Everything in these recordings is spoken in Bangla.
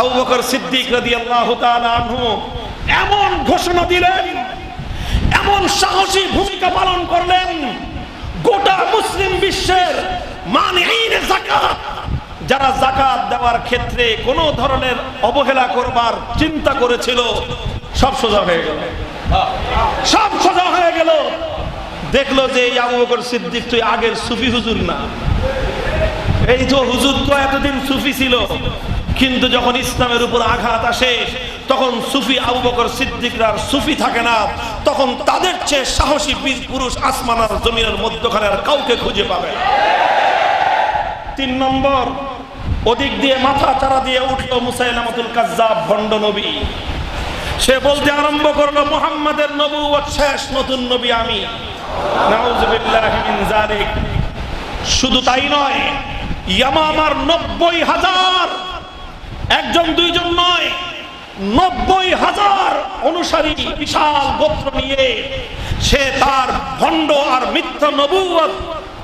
আবু বকর সিদ্দিক রাদিয়াল্লাহু তাআলা আনহু এমন ঘোষণা দিলেন, এমন সাহসী ভূমিকা পালন করলেন, গোটা মুসলিম বিশ্বের মানহীন যাকাত, যারা জাকাত দেওয়ার ক্ষেত্রে কোনো ধরনের অবহেলা করবার চিন্তা করেছিল, সব সোজা হয়ে গেল। সব সোজা হয়ে গেল। দেখল যে এই আবু বকর সিদ্দিক তুই আগের সুফি হুজুর না। এই তো হুজুর তো এতদিন সুফি ছিল কিন্তু যখন ইসলামের উপর আঘাত আসে, তখন সুফি আবু বকর সিদ্দিকরা সুফি থাকে না, তখন তাদের চেয়ে সাহসী বীর পুরুষ আসমান আর জমিনের মধ্যখানে আর কাউকে খুঁজে পাবে তিন নম্বর, ওদিক দিয়ে মাথা চারা দিয়ে উঠল মুসাইলামাতুল কাজ্জাব ভণ্ড নবী। সে বলতে আরম্ভ করল, মুহাম্মাদের নবুয়ত শেষ, নতুন নবী আমি। শুধু তাই নয়, ইয়ামামার নব্বই হাজার একজন, দুইজন নয়, নব্বই হাজার অনুসারী বিশাল গোত্র নিয়ে সে তার ভণ্ড আর মিথ্যা নবুয়ত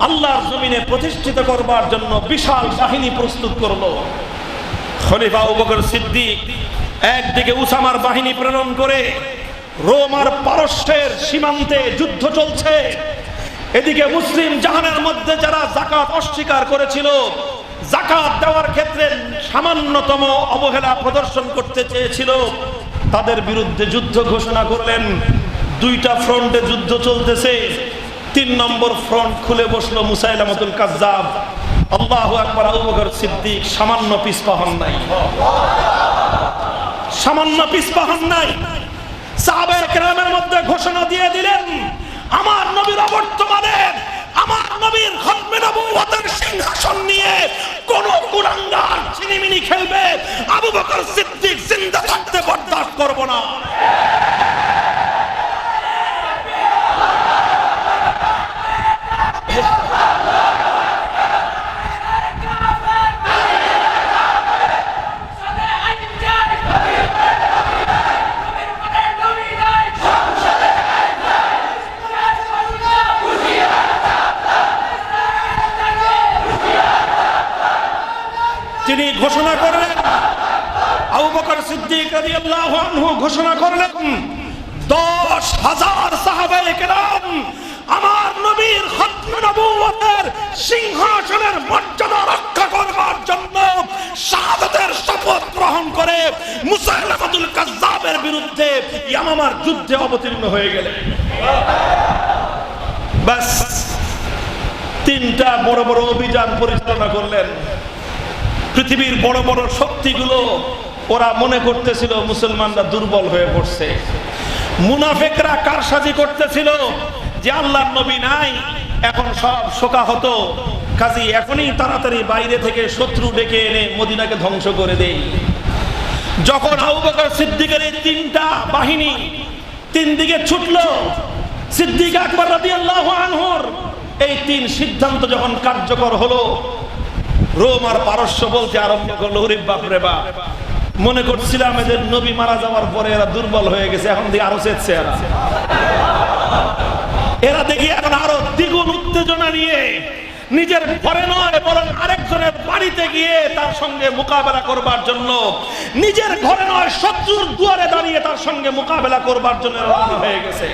আল্লাহর জমিনে প্রতিষ্ঠিত করবার জন্য বিশাল বাহিনী প্রস্তুত করল। খলিফা আবু বকর সিদ্দিক একদিকে উসামার বাহিনী প্রেরণ করে রোম আর পারস্যের সীমান্তে যুদ্ধ চলছে। এদিকে মুসলিম জাহানের মধ্যে যারা জাকাত অস্বীকার করেছিল, জাকাত দেওয়ার ক্ষেত্রে সামান্যতম অবহেলা প্রদর্শন করতে চেয়েছিল। তাদের বিরুদ্ধে যুদ্ধ ঘোষণা করলেন। দুইটা ফ্রন্টে যুদ্ধ চলতেছে। তিন নম্বর ফ্রন্ট খুলে বসল মুসাইলামতুল কাজ্জাব। আল্লাহু আকবার আবু বকর সিদ্দিক সামান্য পিছপা হন নাই। সামান্য পিছপা হন নাই। সাহাবায়ে কেরামের মধ্যে ঘোষণা দিয়ে দিলেন, আমার নবীর অবর্তমানে, আমার নবীর খতমে নবুয়তের সিংহাসন নিয়ে কোন কুরাঙ্গার ছিনিমিনি খেলবে। আবু বকর সিদ্দিক জিন্দা থাকতে বরদাস্ত করব না। তিনি ঘোষণা করলেন, আবু বকর সিদ্দিক রাদিয়াল্লাহু আনহু ঘোষণা করলেন, দশ হাজার সাহাবায়ে কেরাম আমার নবীর খতম নবুয়তের সিংহাসনের মর্যাদা রক্ষা করবার জন্য শাহাদাতের শপথ গ্রহণ করে মুসাইলামাতুল কাজ্জাবের বিরুদ্ধে ইয়ামামার যুদ্ধে অবতীর্ণ হয়ে গেলেন। বাস তিনটা বড় বড় অভিযান পরিচালনা করলেন। পৃথিবীর বড় বড় শক্তিগুলো ওরা মনে করতেছিল মুসলমানরা দুর্বল হয়ে পড়ছে। মুনাফেকরা কারসাজি করতেছিল যে আল্লাহর নবী নাই, এখন সব শোকা হতো কাজী, এখনই তাড়াতাড়ি বাইরে থেকে শত্রু ডেকে এনে মদিনাকে ধ্বংস করে দেই। যখন সিদ্দিকের এই তিনটা বাহিনী তিন দিকে ছুটলো, সিদ্দিক আকবর রাদিয়াল্লাহু আনহুর, এই তিন সিদ্ধান্ত যখন কার্যকর হলো রোম আর পারস্য বলতে আরম্ভ করল, ওরে বাপ রে বাপ। মনে করছিলাম এদের নবী মারা যাওয়ার পরে এরা দুর্বল হয়ে গেছে, এখন দিয়ে আরও চেচ্ছে এরা। এরা দেখি এখন আরও দ্বিগুণ উত্তেজনা নিয়ে নিজের ঘরে নয়, বরং আরেকজনের বাড়িতে গিয়ে তার সঙ্গে মোকাবেলা করবার জন্য, নিজের ঘরে নয়, শত্রুর দুয়ারে দাঁড়িয়ে তার সঙ্গে মোকাবেলা করবার জন্য রওনা হয়ে গেছে।